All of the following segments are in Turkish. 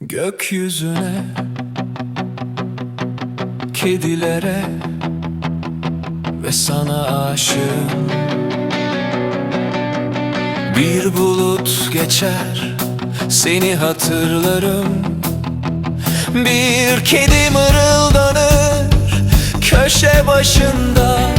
Gökyüzüne Kedilere Ve sana aşığım. Bir bulut geçer Seni hatırlarım. Bir kedi mırıldanır Köşe başında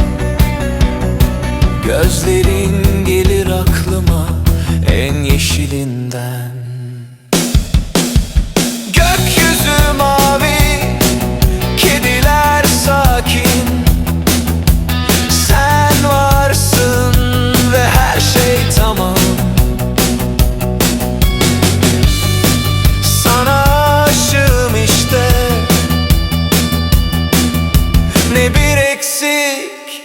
eksik,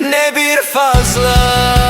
ne bir fazla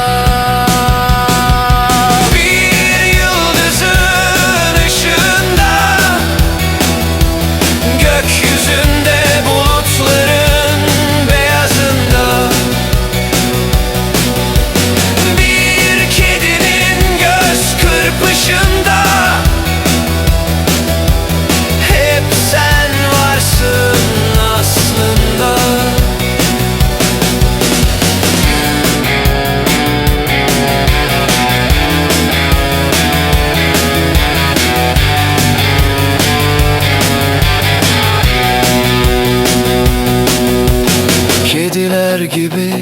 Kediler gibi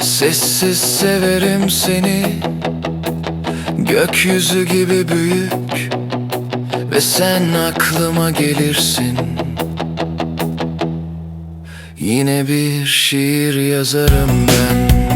sessiz severim seni. Gökyüzü gibi büyük ve sen aklıma gelirsin. Yine bir şiir yazarım ben